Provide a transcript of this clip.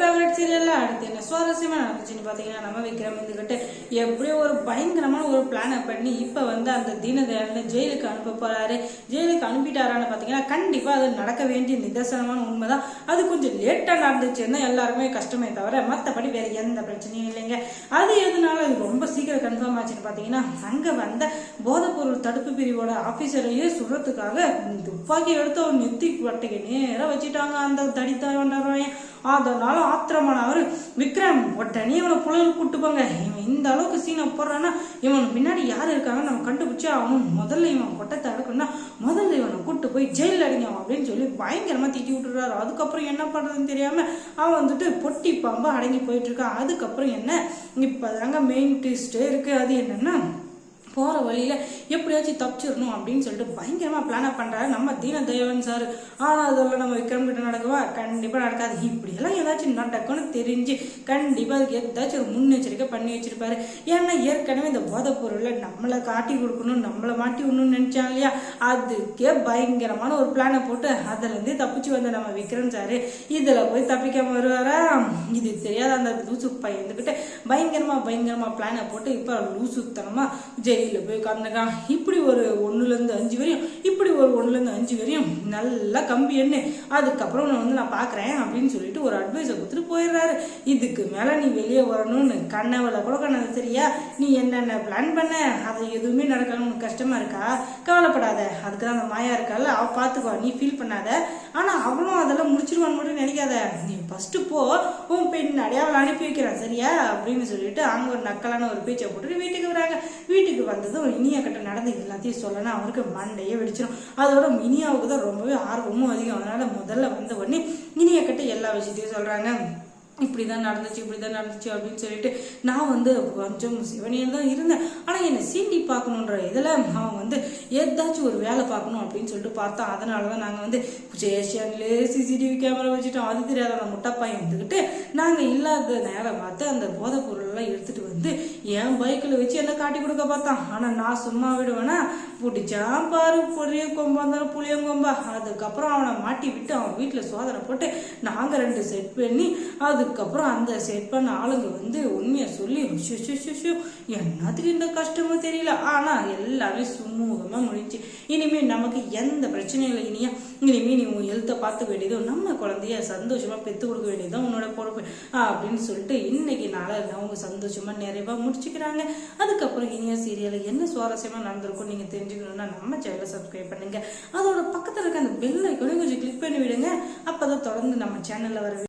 Favourite சீரியல்ல அடுத்து என்ன சுவாரஸ்யமாக நடந்துச்சுன்னு பார்த்தீங்கன்னா நம்ம விக்ரம் இருந்துக்கிட்டு எப்படியோ ஒரு பயங்கரமான ஒரு பிளானை பண்ணி இப்போ வந்து அந்த தீனதயாளனை ஜெயிலுக்கு அனுப்ப போகிறாரு ஜெயிலுக்கு அனுப்பிட்டாரான்னு பார்த்தீங்கன்னா கண்டிப்பாக அது நடக்க வேண்டிய நிதர்சனமான உண்மை தான் அது கொஞ்சம் லேட்டாக நடந்துச்சுன்னா எல்லாருமே கஷ்டமே தவிர மற்றபடி வேற எந்த பிரச்சனையும் இல்லைங்க. அது எதுனால அது ரொம்ப சீக்கிரம் கன்ஃபார்ம் ஆச்சுன்னு பார்த்தீங்கன்னா அங்கே வந்த போதைப்பொருள் தடுப்பு பிரிவோட ஆஃபீஸரையே சுடுறதுக்காக துப்பாக்கி எடுத்து அவர் நெத்தி வட்டைக்கு நேராக வச்சுட்டாங்க அந்த தடித்தாய் அதனால ஆத்திரமானவர் விக்ரம் உடனே இவனை புழல் கூட்டு போங்க இவன் இந்த அளவுக்கு சீனை போடுறான்னா இவன் பின்னாடி யார் இருக்காங்க நம்ம கண்டுபிடிச்சு அவனும் முதல்ல இவன் கொட்டத்தை அடக்கணும்னா முதல்ல இவனை கூட்டு போய் ஜெயிலில் அடிங்க அப்படின்னு சொல்லி பயங்கரமா திட்டி விட்டுறாரு அதுக்கப்புறம் என்ன பண்றதுன்னு தெரியாம அவன் வந்துட்டு பொட்டி பாம்பா அடங்கி போயிட்டு இருக்கான். அதுக்கப்புறம் என்ன? இப்பதாங்க மெயின் ட்விஸ்டே இருக்கு. அது என்னன்னா போகிற வழியில் எப்படியாச்சும் தப்பிச்சிடணும் அப்படின்னு சொல்லிட்டு பயங்கரமாக பிளானை பண்ணுறாரு நம்ம தீனதேவன் சார் ஆனால் அதெல்லாம் நம்ம விக்ரம் கிட்ட நடக்குவா? கண்டிப்பாக நடக்காது. இப்படியெல்லாம் ஏதாச்சும் நடக்கும்னு தெரிஞ்சு கண்டிப்பாக அதுக்கு ஏதாச்சும் ஒரு முன்னெச்சரிக்கை பண்ணி வச்சிருப்பாரு. ஏன்னா ஏற்கனவே இந்த போதைப் பொருளை நம்மளை காட்டி கொடுக்கணும் நம்மளை மாட்டி விடணும்னு நினச்சாங்க இல்லையா? அதுக்கே பயங்கரமான ஒரு பிளானை போட்டு அதுலேருந்தே தப்பிச்சு வந்த நம்ம விக்ரம் சார் இதில் போய் தப்பிக்காமல் வருவாரா? இது தெரியாத அந்த லூசு பையன்கிட்ட பயங்கரமாக பயங்கரமாக பிளானை போட்டு இப்போ லூசுத்தனமாக ஜெயிலில் போய் உட்காந்துக்கான் இப்படி ஒரு ஒன்றுலேருந்து அஞ்சு வரை ஒன்றுலேருந்து அஞ்சு வரையும் நல்லா கம்பி எண்ணு. அதுக்கப்புறம் நான் வந்து நான் பார்க்குறேன் அப்படின்னு சொல்லிட்டு ஒரு அட்வைஸை கொடுத்துட்டு போயிடுறாரு. இதுக்கு மேலே நீ வெளியே வரணும்னு கண்ணவளை கூட கண்ணது சரியா? நீ என்னென்ன பிளான் பண்ண? அது எதுவுமே நடக்கணும் உனக்கு கஷ்டமாக இருக்கா? கவலைப்படாத. அதுக்கு தான் அந்த மாயா இருக்கால. அவ பார்த்துக்கோ நீ ஃபீல் பண்ணாத. ஆனால் அவளும் அதெல்லாம் முடிச்சிருவான்னு மட்டும் நினைக்காத. நீ ஃபஸ்ட்டு போ. உன் பின்னாடியே அவளை அனுப்பி வைக்கிறேன். சரியா? அப்படின்னு சொல்லிட்டு அங்கே ஒரு நக்கலான ஒரு பேச்சை போட்டுட்டு வீட்டுக்கு வராங்க. வீட்டுக்கு வந்ததும் இனிய கட்ட நடந்து எல்லாத்தையும் சொல்லணும். அவருக்கு மண்டையே வெடிச்சிடும் அதோட இனியாவுக்கு தான் ரொம்பவே ஆர்வமும் அதிகம். அதனால முதல்ல வந்த உடனே இனியா கிட்ட எல்லா விஷயத்தையும் சொல்றாங்க. இப்படி தான் நடந்துச்சு இப்படி தான் நடந்துச்சு அப்படின்னு சொல்லிட்டு நான் வந்து கொஞ்சம் சிவனியன் தான் இருந்தேன். ஆனால் என்னை சீண்டி பார்க்கணுன்ற இதில் அவன் வந்து ஏதாச்சும் ஒரு வேலை பார்க்கணும் அப்படின்னு சொல்லிட்டு பார்த்தோம் அதனால தான் நாங்கள் வந்து ஸ்டேஷன்லேயே சிசிடிவி கேமரா வச்சுட்டோம். அது தெரியாத அந்த முட்டைப்பாயன் வந்துக்கிட்டு நாங்கள் இல்லாத நேரம் பார்த்து அந்த போதைப் பொருளெல்லாம் எடுத்துகிட்டு வந்து என் பைக்கில் வச்சு என்ன காட்டி கொடுக்க பார்த்தான். ஆனால் நான் சும்மா விடுவேன்னா பிடிச்சா பாரு பொரிய கொம்பா இருந்தாலும் புளியங்கொம்பா அதுக்கப்புறம் அவனை மாட்டி விட்டு அவன் வீட்டில் சோதனை போட்டு நாங்கள் ரெண்டு செட் பண்ணி அது அதுக்கப்புறம் அந்த செட் பண்ண ஆளுங்க வந்து உண்மையை சொல்லி ஷு என்னத்துக்கு இந்த கஷ்டமும் தெரியல. ஆனால் எல்லாமே சுமூகமாக முடிஞ்சு. இனிமேல் நமக்கு எந்த பிரச்சனையும் இல்லை இனியா. இனிமேல் நீ உன் ஹெல்த்தை பார்த்துக்க வேண்டியதும் நம்ம குழந்தைய சந்தோஷமாக பெற்று கொடுக்க வேண்டியதுதான் உன்னோட பொறுப்பு. அப்படின்னு சொல்லிட்டு இன்னைக்கு நாளில் அவங்க சந்தோஷமாக நிறைவாக முடிச்சுக்கிறாங்க. அதுக்கப்புறம் இனியா சீரியலில் என்ன சுவாரஸ்யமாக நடந்திருக்கும் நீங்கள் தெரிஞ்சுக்கணும்னா நம்ம சேனலை சப்ஸ்கிரைப் பண்ணுங்க. அதோட பக்கத்தில் இருக்க அந்த பெல் ஐக்கோனையும் கொஞ்சம் கிளிக் பண்ணி விடுங்க அப்போ தான் தொடர்ந்து நம்ம சேனலில் வர